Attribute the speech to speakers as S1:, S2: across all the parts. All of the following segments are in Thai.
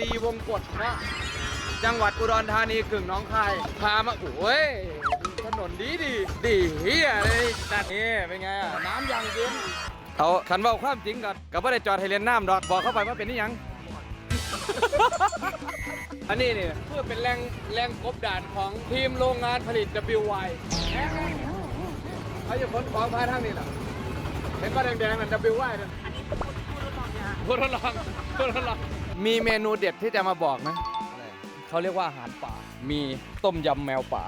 S1: ลีวงกฎนะจังหวัดอุดรธานีกึ่งน้องคายพามาโอ้ยถนนดีดีดีเฮียเลยจัดนี่เป็นไงอะน้ำยังเย็นเอาคันเว่าความจริงก่อนก็ไม่าได้จอดให้เลนน้ำดอกบอกเข้าไปว่าเป็นนี่ยัง อันนี้เนี่ยเพื่อเป็นแรงแรงกบดานของทีมโรงงานผลิต WY เขาจะขนของพาทางนี้แหละเห็นป้าแดงๆนั่น WY นั่นผู้ทดลองผู้ทดลอง มีเมนูเด็ดที่จะมาบอกนะ เขาเรียกว่าอาหารป่า มีต้มยำแมวป่า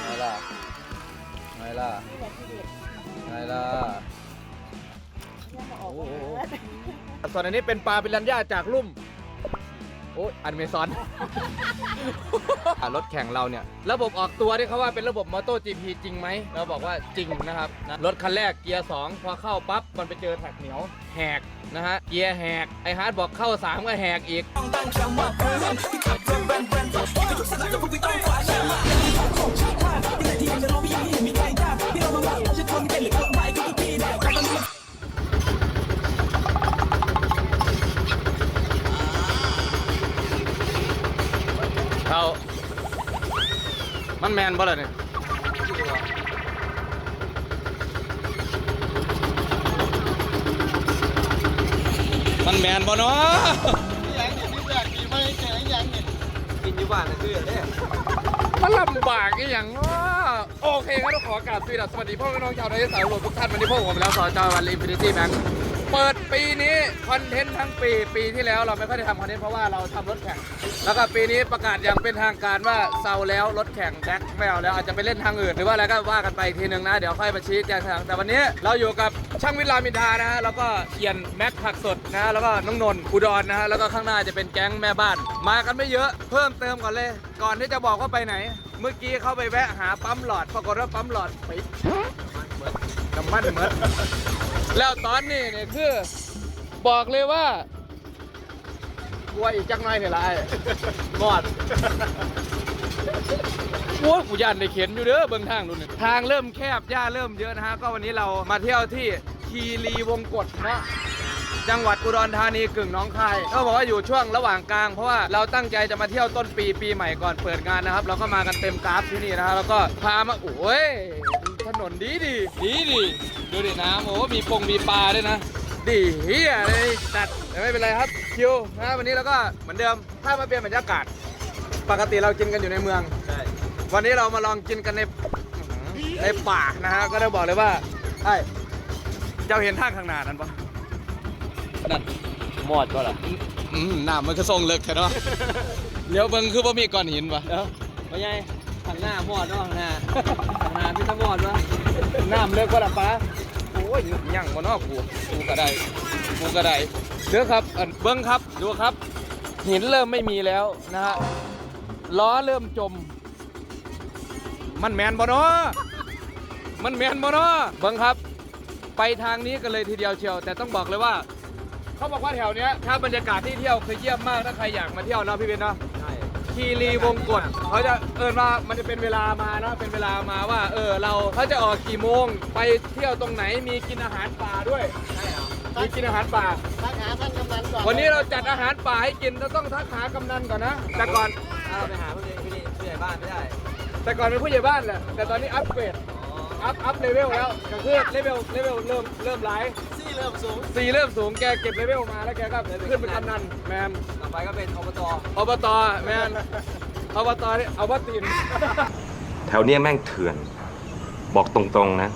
S1: ไงล่ะไงล่ะไงล่ะโอ้โหส่วนอันนี้เป็นปลาปิรันย่าจากลุ่มโอ้ยอเมซอน อะรถแข่งเราเนี่ย ระบบออกตัวที่เขาว่าเป็นระบบมอเตอร์ GP จริงไหม เราบอกว่าจริงนะครับนะรถคันแรกเกียร์ 2 พอเข้าปั๊บ มันไปเจอแท็กเหนียวแหกนะฮะ เกียร์แหก ไอฮาร์ดบอกเข้า 3 ก็แหกอีกเขา มันแมนบ่ล่ะเนี่ยมันแมนบ่เนาะ
S2: กินอยู่บ้านนะคือเนี่ย
S1: มันลำบากอีหยังเนาะโอเคครับต้องขอกราบสวัสดีสวัสดีพ่อแม่น้องชาวไทยสาวรวมทุกท่านวันนี้พวกผมแล้วสจวันลินฟินิตี้แบงค์ เปิดปีนี้คอนเทนต์ทั้งปีปีที่แล้วเราไม่ค่อยได้ทำคอนเทนต์เพราะว่าเราทำรถแข่ง แล้วก็ปีนี้ประกาศอย่างเป็นทางการว่าเซาแล้วรถแข่งแจ็คไม่เอาแล้วอาจจะไปเล่นทางอื่น หรือว่าอะไรก็ว่ากันไปอีกทีหนึ่งนะ เดี๋ยวค่อยมาชี้แจงทีหลังแต่วันนี้เราอยู่กับช่างวิทย์รามินทานะฮะแล้วก็เอียนแม็กผักสดนะฮะแล้วก็น้องนนท์อุดรนะฮะแล้วก็ข้างหน้าจะเป็นแก๊งแม่บ้าน มากันไม่เยอะเพิ่มเติมก่อนเลย ก่อนที่จะบอกว่าไปไหน เมื่อกี้เข้าไปแวะหาปั๊มหลอดปรากฏว่าปั๊มหลอดปิด น้ำมันเหมือนแล้วตอนนี้เนี่ยคือบอกเลยว่ากลัวอีกจักหน่อยเถอะละไอ้หมอดโอ้ยกูยันได้เข็นอยู่เด้อเบื้องทางนู่นนี่ทางเริ่มแคบหญ้าเริ่มเยอะนะฮะ ก็วันนี้เรามาเที่ยวที่คีรีวงกฏนะจังหวัดอุดรธานีกึ่งหน้องคายก็บอกว่าอยู่ช่วงระหว่างกลาง เพราะว่าเราตั้งใจจะมาเที่ยวต้นปีปีใหม่ก่อนเปิดงานนะครับ เราก็มากันเต็มกราฟที่นี่นะฮะแล้วก็พามาโอ้ย ถนนดีดีดีดีดูดิน้ำโอ้มีปงมีปลาด้วยนะ ดีเฮียเลยจัดแต่ไม่เป็นไรครับคิวนะวันนี้เราก็เหมือนเดิมถ้ามาเปลี่ยนบรรยากาศ ปกติเรากินกันอยู่ในเมือง
S2: ใช่
S1: วันนี้เรามาลองกินกันในในป่านะฮะก็ได้บอกเลยว่าไอ้เจ้าเห็นทางข้างหน้านั้นปะนั่น
S2: หมอดก็ล่ะ
S1: อืมน้ำมันก็ทรงเลิกแค่เนาะเดี๋ยวเบิ่งคือว่ามีก้อนหินปะ
S2: เดี๋ยวไม่ใช่ทางหน้าหมอดเนาะข้างหน้า ข้างหน้าพี่ต้งหมอดวะ
S1: น้ำเลิกก็ละปะโอ้ยยังบ่เนอกกูกูก็ได้กูก็ได้เด้อครับอันเบิ้งครับดูครับ หินเริ่มไม่มีแล้วนะฮะล้อเริ่มจม มันแมนบ่เนาะมันแมนบ่เนาะเบิ้งครับ ไปทางนี้กันเลยทีเดียวเชียว แต่ต้องบอกเลยว่า เขาบอกว่าแถวเนี้ยถ้าบรรยากาศที่เที่ยวคือเยี่ยมมากถ้าใครอยากมาเที่ยวเนาะพี่เบนเนาะ คีรีวงกฏเขาจะเอินว่ามันจะเป็นเวลามาเนาะเป็นเวลามาว่า เออเราเขาจะออกกี่โมงไปเที่ยวตรงไหนมีกินอาหารป่าด้วย
S2: ใช่เหรอ
S1: มีกินอาหารป่า
S3: ทักหาท่านกำนันก่อน
S1: วันนี้เราจัดอาหารป่าให้กินเราต้องทักหากำนันก่อนนะแต่ก่อน
S2: ถ้าเราไปหาผู้ใหญ่ผู้ใหญ่ผู้ใหญ่บ้านไม่ได้
S1: แต่ก่อนเป็นผู้ใหญ่บ้านแหละแต่ตอนนี้อัพเกรด
S2: อ๋อ
S1: อัพอัพเลเวลแล้วก็คือเลเวลเลเวลเริ่มเริ่มไลฟ์
S2: ซี่เริ่มสูง
S1: สี่เริ่มสูงแกเก็บเลเวลมาแล้วแกก็ขึ้นเป็นกำนันแมน
S2: ต่อไปก็เป็นอบต
S1: อบตแมนอบตนี่เอาวัติน
S4: แถวเนี้ยแม่งเถื่อน บอกตรงๆนะ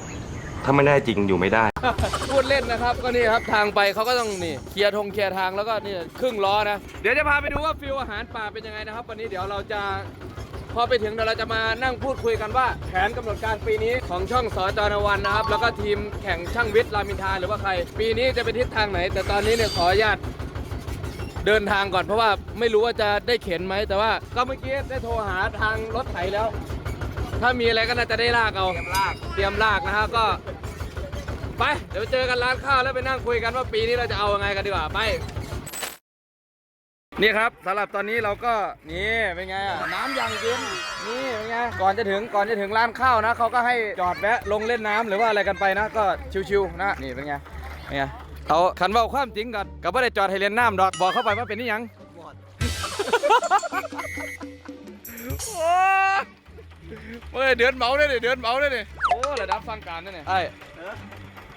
S4: ถ้าไม่ได้จริงอยู่ไม่ได้
S1: พูดเล่นนะครับก็นี่ครับทางไปเขาก็ต้องนี่เคลียร์ธงเคลียร์ทางแล้วก็นี่ครึ่งล้อนะ เดี๋ยวจะพาไปดูว่าฟิลอาหารป่าเป็นยังไงนะครับ วันนี้เดี๋ยวเราจะ พอไปถึงเดี๋ยวเราจะมานั่งพูดคุยกันว่าแผนกำหนดการปีนี้ของช่องสอจนวันนะครับ แล้วก็ทีมแข่งช่างวิทย์รามินทาหรือว่าใคร ปีนี้จะเป็นทิศทางไหน แต่ตอนนี้เนี่ยขออนุญาตเดินทางก่อนเพราะว่าไม่รู้ว่าจะได้เข็นไหมแต่ว่าก็เมื่อกี้ได้โทรหาทางรถไถแล้ว ถ้ามีอะไรก็น่าจะได้ลากเอา
S2: เตรียมลาก
S1: เตรียมลากนะฮะก็ ไปเดี๋ยวเจอกันร้านข้าวแล้วไปนั่งคุยกันว่าปีนี้เราจะเอายังไงกันดีกว่าไป นี่ครับสำหรับตอนนี้เราก็นี่เป็นไงอะน้ำยังเย็นนี่เป็นไงก่อนจะถึงก่อนจะถึงร้านข้าวนะเขาก็ให้จอดแวะลงเล่นน้ำหรือว่าอะไรกันไปนะ ก็ชิวๆนะนี่เป็นไงเป็นไงเอาคันเว่าความจริงก่อนก็บ่ได้จอดให้เรียนน้ำดอกบอกเข้าไปว่าเป็นนี่ยัง
S2: หมด
S1: โอ้ยเมื่อเดือนเมาได้เลยเดือนเมาได้เลยโอ้ระดับฟังการนั่นเนี่ยไอ้
S2: เออ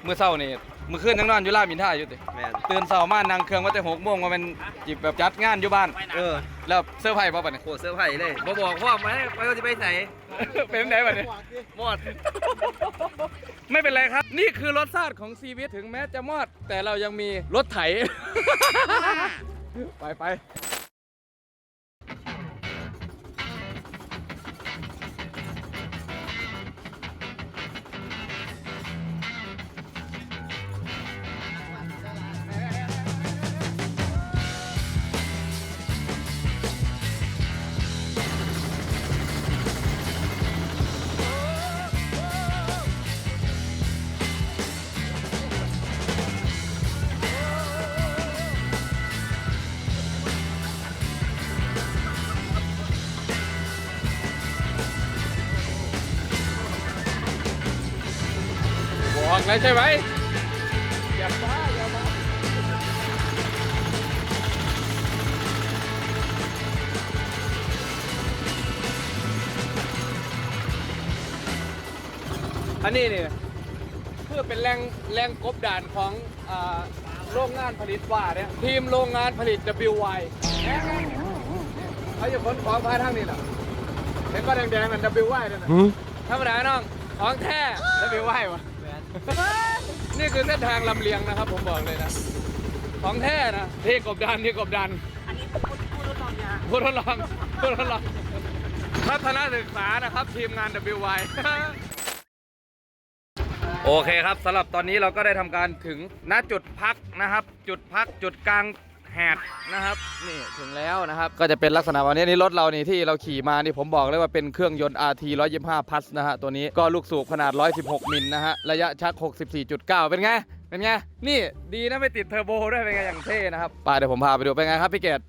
S1: มือเศร้านี่ มือคืนยังนอนอยู่ล่ามินท่าอยู่ติ
S2: แมน
S1: ตื่นเช้ามานั่งเครื่องว่าแต่หกโมงว่ามันจิบแบบจัดงานอยู่บ้าน
S2: เออ
S1: แล้วเสื้อร์ไผ่ป่ะปะเนี่ย
S2: โคตรเซอร์ไพรส์เลยบ่บอกพ่อมาให้ไปว่าจะไปไหน
S1: เป็นไหนปะเนี่ย
S2: หมด
S1: ไม่เป็นไรครับ นี่คือรสชาติของชีวิตถึงแม้จะมอด แต่เรายังมีรถไถ ไปไป แล้วใช่ไหมอย่าบ้าอย่าบ้าอันนี้เนี่ยเพื่อเป็นแรงแรงกบด่านของอ่าโรงงานผลิตว่าเนี่ยทีมโรงงานผลิต WY เขาจะขนของพาทางนี้แหละเห็นก็แดงๆกัน WY นั่นน่ะธรรมดาน้องของแท้แล้วไปไหว้วะ
S2: แม น
S1: นี่คือเส้นทางลำเลียงนะครับ ผมบอกเลยนะ ของแท้นะที่กบดันที่กบดัน อันนี้ผู้ทดลองผู้ทดลองพัฒนาศึกษานะครับ ทีมงาน WY โอเคครับสำหรับตอนนี้เราก็ได้ทำการถึงณจุดพักนะครับ จุดพักจุดกลาง แหดนะครับนี่ถึงแล้วนะครับ ก็จะเป็นลักษณะวันนี้นี่รถเรานี่ที่เราขี่มานี่ผมบอกเลยว่าเป็นเครื่องยนต์ RT 125 plus นะฮะตัวนี้ก็ลูกสูบขนาด 116 มิลนะฮะระยะชัก 64.9 เป็นไงเป็นไงนี่ดีนะไม่ติดเทอร์โบด้วยเป็นไงอย่างเท่นะครับไป่าเดี๋ยวผมพาไปดูเป็นไงครับพี่เกด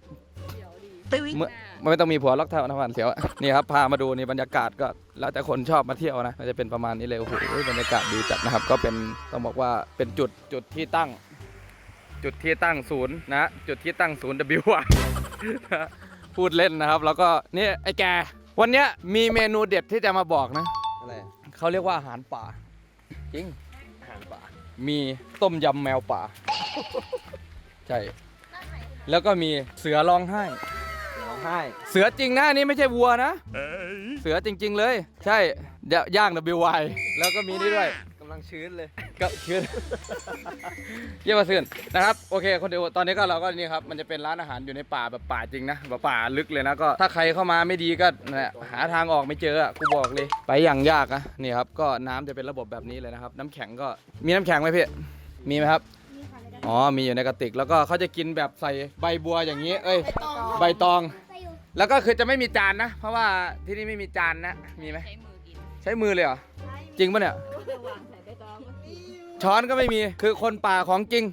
S1: เมื่อมันไม่ต้องมีผัวล็อกเท่านะพันเสียวอะนี่ครับพามาดูนี่บรรยากาศก็แล้วแต่คนชอบมาเที่ยวนะก็จะเป็นประมาณนี้เลยโอ้โหบรรยากาศดีจัดนะครับ ก็เป็นต้องบอกว่าเป็นจุดจุดที่ตั้ง จุดที่ตั้งศูนย์นะจุดที่ตั้งศูนย์ W อะพูดเล่นนะครับ แล้วก็นี่ไอ้แก วันเนี้ยมีเมนูเด็ดที่จะมาบอกนะ
S2: อะไร
S1: เขาเรียกว่าอาหารป่า จริง อาหารป่า มีต้มยำแมวป่า ใช่ แล้วก็มีเสือร้องไห้
S2: ร้องไห้
S1: เสือจริงนะอันนี่ไม่ใช่วัวนะ เสือจริง ๆ เลย ใช่เดี๋ยวย่าง WY แล้วก็มีนี่ด้วย
S2: กำลังชื้นเลย
S1: ก็คือเยี่ยมมาซื่นนะครับโอเคคนเดียวตอนนี้ก็เราก็นี่ครับมันจะเป็นร้านอาหารอยู่ในป่าแบบป่าจริงนะแบบป่าลึกเลยนะก็ถ้าใครเข้ามาไม่ดีก็นั่นแหละหาทางออกไม่เจออะกูบอกเลยไปอย่างยากอะนี่ครับก็น้ำจะเป็นระบบแบบนี้เลยนะครับ น้ำแข็งก็มีน้ำแข็งไหมพี่มีไหมครับอ๋อมีอยู่ในกระติกแล้วก็เขาจะกินแบบใส่ใบบัวอย่างนี้ เอ้ย ใบตอง แล้วก็คือจะไม่มีจานนะ เพราะว่าที่นี่ไม่มีจานนะมีไหม
S3: ใช้มือกิน
S1: ใช้มือเลยเหรอจริงปะเนี่ย ช้อนก็ไม่มีคือคนป่าของจริง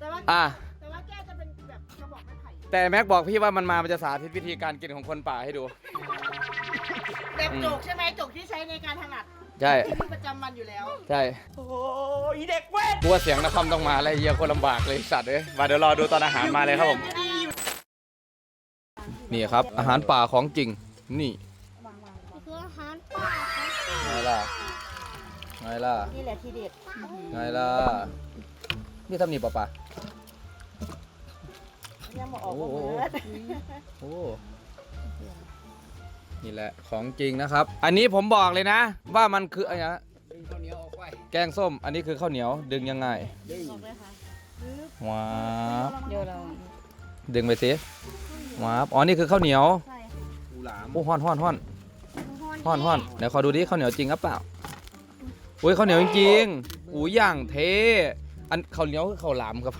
S5: แต่ว่า
S1: อะ
S5: แต่ว่าแก้วจะเป็นแบบกระบอกไม้ไผ่
S1: แต่แม็กบอกพี่ว่ามันมา มันจะสาธิตวิธีการกินของคนป่าให้ดู
S5: แบบจกใช่ไหมจกที่ใช้ในการถนัด
S1: ใช่
S5: ชีวิตประจำวันอยู่แล้ว
S1: ใช่ โอ้ยเด็กเว้ยกลัวเสียงนครต้องมาอะไรเหี้ยอะคนลำบากเลยสัตว์เอ้ยมาเดี๋ยวรอดูตอนอาหารมาเลยครับผม นี่ครับ อาหารป่าของจริง นี่
S5: คืออาหารป่า
S1: ไงล่ะ ไงล่ะ
S5: นี่แหละทีเด็ด
S1: ไงล่ะนี่ทำนี่ป่ะป่ะ
S5: ยังมาออก
S1: โอ้
S5: มา
S1: โห
S5: เหมือน
S1: โอ้นี่แหละของจริงนะครับ อันนี้ผมบอกเลยนะ ว่ามันคืออะไรนะ
S2: ดึงข้าวเหนียวออกไป
S1: แกงส้ม อันนี้คือข้าวเหนียวดึงยังไง
S2: ดึง
S1: ว้าบ
S3: เดี๋ยวเรา
S1: ดึงไปสิว้าบอ๋อนี่คือข้าวเหนียว
S5: ใช่
S2: กูหลาม
S1: โอ้ฮ้อนฮ้อนฮ้อนฮ้อนฮ้อนเดี๋ยวขอดูดิข้าวเหนียวจริงหรือเปล่า อุ้ยข้าวเหนียวจริงๆอู้ย่างเท อันข้าวเหนียวคือข้าวหลามครับ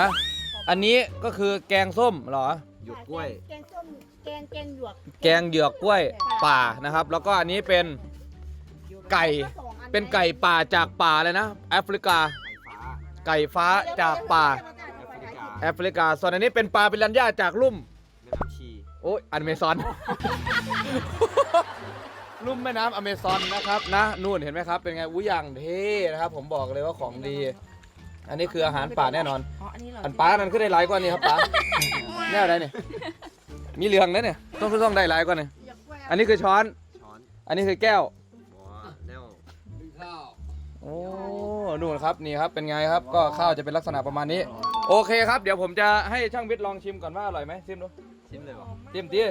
S1: นะ อันนี้ก็คือแกงส้มเหรอ
S2: หยวกกล้วย
S5: แกงส้ม แกง แกงหยวก
S1: แกงเหยือกกล้วยป่านะครับ แล้วก็อันนี้เป็นไก่
S5: สองอั
S1: เป็นไก่ป่าจากป่าเลยนะแอฟริกา
S2: ไก่ฟ้า
S1: ไก่ฟ้าจากป่าแอฟริกา ส่วนอันนี้เป็นปลาปิรันย่าจากลุ่ม
S2: แม่น้ำชี
S1: โอ้ยอเมซอน ลุ่มแม่น้ำอเมซอนนะครับนะนู่นเห็นไหมครับ เป็นไงอุ้ยอย่างเท่นะครับ ผมบอกเลยว่าของดี อันนี้คืออาหารป่าแน่นอน
S3: อ๋ออันนี้เหรอ
S1: อันปลานั้นคือได้หลายกว่านี้ครับปลาแน่อะไรเนี่ยมีเหลืองนะเนี่ยต้องต้องได้หลายกว่านี้อันนี้คือช้อน
S2: ช้อน
S1: อันนี้คือแก้ว
S2: หัวแนว
S1: โอ้นู่นครับนี่ครับเป็นไงครับ ก็ข้าวจะเป็นลักษณะประมาณนี้ โอเคครับ เดี๋ยวผมจะให้ช่างวิทย์ลองชิมก่อนว่าอร่อยไหมชิมดู
S2: ชิมเลยบอก
S1: ชิมดิ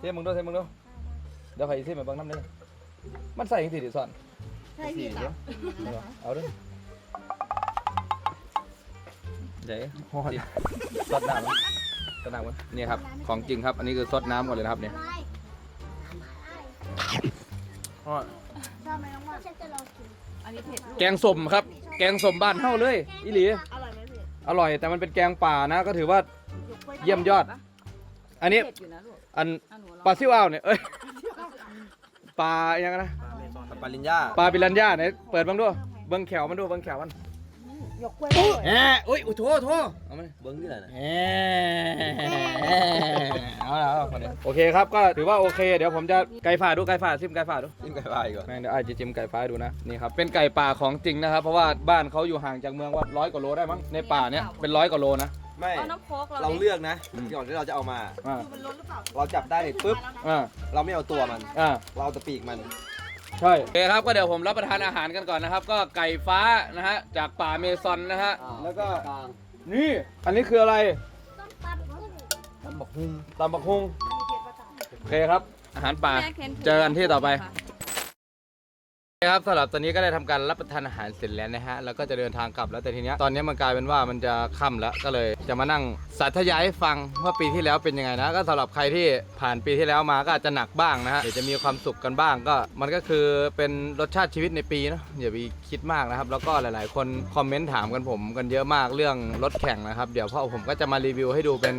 S1: ชิมมึงดูชิมมึงดู เดี๋ยวใครชิมมาบางน้ำนี่มันใส่ยังสิดิสอน
S5: ใช่พี่ตับ
S1: เอาด้วยเดี๋ยวฮอดซดน้ำมั้ยซดน้ำมั้ยนี่ครับ ของจริงครับ อันนี้คือซดน้ำก่อนเลยนะครับเนี่ยฮอด
S5: ชอบไหมน้องว่า
S3: อันนี้เผ็ดลูก
S1: แกงส้มครับ แกงส้มบ้านเฮาเลยอีหลี
S5: อร่อยไหมพี่
S1: อร่อยแต่มันเป็นแกงป่านะ ก็ถือว่า
S5: ยกกล้วย
S1: เยี่ยมยอด อันนี้
S3: เผ็ดอยู่นะลูก
S1: อัน
S3: อะหนูลอง
S1: ปลาซิวอ้าวเนี่ย เอ้ย ปลายังไงนะ
S2: ปาลินย่า
S1: ปลาปิรันย่าเนี่ยเปิดเบ้างดูเบิ้งแขวมันดูเบิ้งแขวมัน
S5: ยกกล้วยอร่อย
S1: แหมอุ้ยอุ้ยโถโถเอามา
S2: เบิ้งที่ไหนนะ
S1: แหมเอาละเอาคนเดียวโอเคครับก็ถือว่าโอเค เดี๋ยวผมจะไก่ฝ่าดูไก่ฝ่าซิมไก่ฝ่าดู
S2: กินไก่ปลาอีกก่อน
S1: แม่งเดี๋ยวไอ้จะจิ้มไก่ฟ้าให้ดูนะนี่ครับเป็นไก่ป่าของจริงนะครับ เพราะว่าบ้านเขาอยู่ห่างจากเมืองว่าร้อยกว่าโลได้มั้งในป่าเนี้ยเป็นร้อยกว่าโลนะ
S2: ไม่
S3: เอาน้ำโค้กเรา
S2: เรา
S3: ดิ
S2: เลือกนะ
S1: อืม
S2: ก่อนที่เราจะเอามา
S1: อ่า
S5: คือมันล้นหรือเปล่า
S2: เราจับได้เนี่ยปุ๊บ
S1: อ่า
S2: เราไม่เอาตัวมัน
S1: อ่า
S2: เราเอาแต่ปีกมัน
S1: ใช่ โอเคครับก็เดี๋ยวผมรับประทานอาหารกันก่อนนะครับ ก็ไก่ฟ้านะฮะจากป่าเมซอนนะฮะแล้วก็ นี่ อันนี้คืออะไร
S2: ตำบักหุ่ง
S1: ตำบักฮุงโอเคครับ อาหารป่า
S3: แม่คน
S1: เจอกันที่ต่อไป
S3: ค่ะ
S1: ครับสำหรับตอนนี้ก็ได้ทำการรับประทานอาหารเสร็จแล้วนะฮะแล้วก็จะเดินทางกลับแล้วแต่ทีเนี้ยตอนนี้มันกลายเป็นว่ามันจะค่ำแล้วก็เลยจะมานั่งสาธยายให้ฟังว่าปีที่แล้วเป็นยังไงนะ ก็สำหรับใครที่ผ่านปีที่แล้วมาก็อาจจะหนักบ้างนะฮะเดี๋ยวจะมีความสุขกันบ้างก็ มันก็คือเป็นรสชาติชีวิตในปีนะอย่าไปคิดมากนะครับ แล้วก็หลาย ๆ คนคอมเมนต์ถามกันผมกันเยอะมากเรื่องรถแข่งนะครับเดี๋ยวพ่อผมก็จะมารีวิวให้ดูเป็น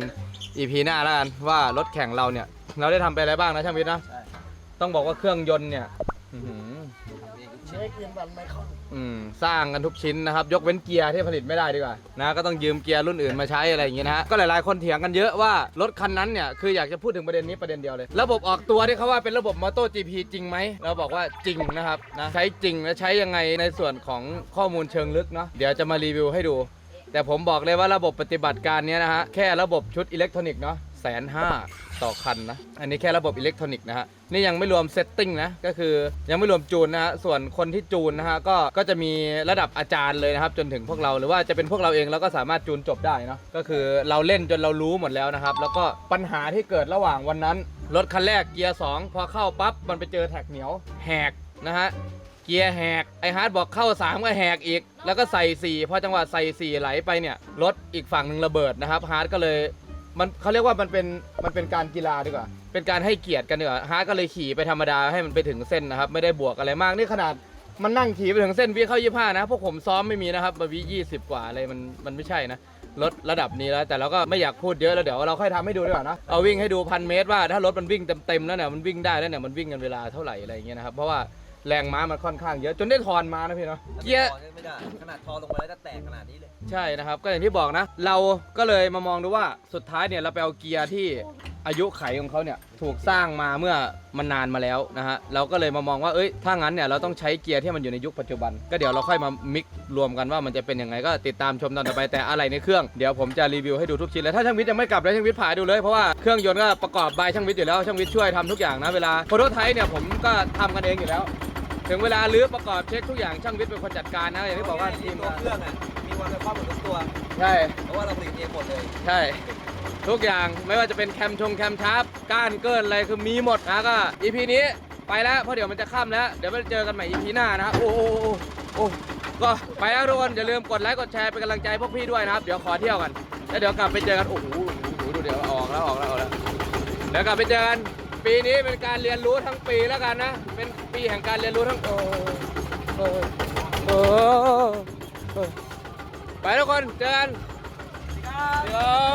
S1: EP หน้าแล้วกันว่ารถแข่งเราเนี่ยเราได้ทำไปอะไรบ้างนะช่างวิทย์นะต้องบอกว่าเครื่องยนต์เนี่ย อื้อหือ
S5: ไม่เกินวันไม่เข้า
S1: อืมสร้างกันทุกชิ้นนะครับ ยกเว้นเกียร์ที่ผลิตไม่ได้ดีกว่านะก็ต้องยืมเกียร์รุ่นอื่นมาใช้อะไรอย่างเงี้ยนะฮะก็หลายๆคนเถียงกันเยอะว่ารถคันนั้นเนี่ยคืออยากจะพูดถึงประเด็นนี้ประเด็นเดียวเลย ระบบออกตัวที่เขาว่าเป็นระบบมอเตอร์ GP จริงไหมเราบอกว่าจริงนะครับนะใช้จริงและใช้ยังไงในส่วนของข้อมูลเชิงลึกเนาะเดี๋ยวจะมารีวิวให้ดู แต่ผมบอกเลยว่าระบบปฏิบัติการเนี้ยนะฮะแค่ระบบชุดอิเล็กทรอนิกส์เนาะ แสนห้าต่อคันนะ อันนี้แค่ระบบอิเล็กทรอนิกส์นะฮะ นี่ยังไม่รวมเซตติ้งนะ ก็คือยังไม่รวมจูนนะฮะ ส่วนคนที่จูนนะฮะ ก็ ก็จะมีระดับอาจารย์เลยนะครับ จนถึงพวกเรา หรือว่าจะเป็นพวกเราเองแล้วก็สามารถจูนจบได้เนาะ ก็คือเราเล่นจนเรารู้หมดแล้วนะครับ แล้วก็ปัญหาที่เกิดระหว่างวันนั้น รถคันแรกเกียร์สองพอเข้าปั๊บ มันไปเจอแท็กเหนียว แหกนะฮะเกียร์แหกไอฮาร์ดบอกเข้า 3 ก็แหกอีก แล้วก็ใส่4พอจังหวะใส่4ไหลไปเนี่ยรถอีกฝั่งหนึ่งระเบิดนะครับฮาร์ดก็เลย มันเขาเรียกว่ามันเป็นมันเป็นการกีฬาดีกว่า เป็นการให้เกียรติกันดีกว่าฮาร์ดก็เลยขี่ไปธรรมดาให้มันไปถึงเส้นนะครับ ไม่ได้บวกอะไรมากนี่ขนาดมันนั่งขี่ไปถึงเส้นวิเข้ายี่ห้านะพวกผมซ้อมไม่มีนะครับมาวิยี่สิบกว่าอะไรมันมันไม่ใช่นะรถระดับนี้แล้ว แต่เราก็ไม่อยากพูดเยอะแล้วเดี๋ยวเราค่อยทำให้ดูดีกว่านะเอาวิ่งให้ดูพันเมตรว่าถ้ารถมันวิ่งเต็มๆแล้วเนี่ยมันวิ่งได้แล้วเนี่ยมันวิ่งกันเวลาเท่าไหร่อะไรอย่างเงี้ยนะครับเพราะว่า แรงม้ามันค่อนข้างเยอะจนได้ทอนมานะพี่เนาะเกียร์
S2: ไม่ได้ ขนาดทอลงมาแล้วจะแตกขนาดนี้เลย
S1: ใช่นะครับ ก็อย่างที่บอกนะ เราก็เลยมามองดูว่าสุดท้ายเนี่ยเราไปเอาเกียร์ที่อายุไขของเขาเนี่ยถูกสร้างมาเมื่อมันนานมาแล้วนะฮะเราก็เลยมามองว่าเอ้ยถ้างั้นเนี่ยเราต้องใช้เกียร์ที่มันอยู่ในยุคปัจจุบัน ก็เดี๋ยวเราค่อยมามิกรวมกันว่ามันจะเป็นยังไงก็ติดตามชมตอนต่อไปแต่อะไรในเครื่องเดี๋ยวผมจะรีวิวให้ดูทุกชิ้นเลยถ้าช่างวิทย์ยังไม่กลับเลยช่างวิทย์ผ่าดูเลยเพราะว่าเครื่องยนต์ก็ประกอบบายช่างวิทย์อยู่แล้วช่างวิทย์ช่วยทำทุกอย่างนะเวลาโปรโตไทป์เนี่ยผมก็ทำกันเองอยู่แล้ว ถึงเวลาลื้อประกอบเช็คทุกอย่างช่างวิทย์เป็นคนจัดการนะอย่างที่บอกว่าทีม
S2: ตัว
S1: งาน
S2: เครื่องอะมีวันเป็นข้อมูลทุกตัว
S1: ใช่
S2: เพราะว่าเราผลิตเองหมดเลย
S1: ใช่ ทุกอย่างไม่ว่าจะเป็นแคมชงแคมชาร์ปก้านเกินอะไรคือมีหมดนะก็ EP นี้ไปแล้วเพราะเดี๋ยวมันจะค่ำแล้ว เดี๋ยวไปเจอกันใหม่ EP หน้านะครับโอ้โหโอ้ก็ไปแล้วทุกคนอย่าลืมกดไลค์กดแชร์เป็นกำลังใจพวกพี่ด้วยนะครับ เดี๋ยวขอเที่ยวกันแล้วเดี๋ยวกลับไปเจอกันโอ้โหดูเดี๋ยวออกแล้วออกแล้วออกแล้วเดี๋ยวกลับไปเจอกันปีนี้เป็นการเรียนรู้ทั้งปีแล้วกันนะ เป็นปีแห่งการเรียนรู้ทั้งโอ้โอ้โอ้ไปทุกคนเจอกันเดี๋ยว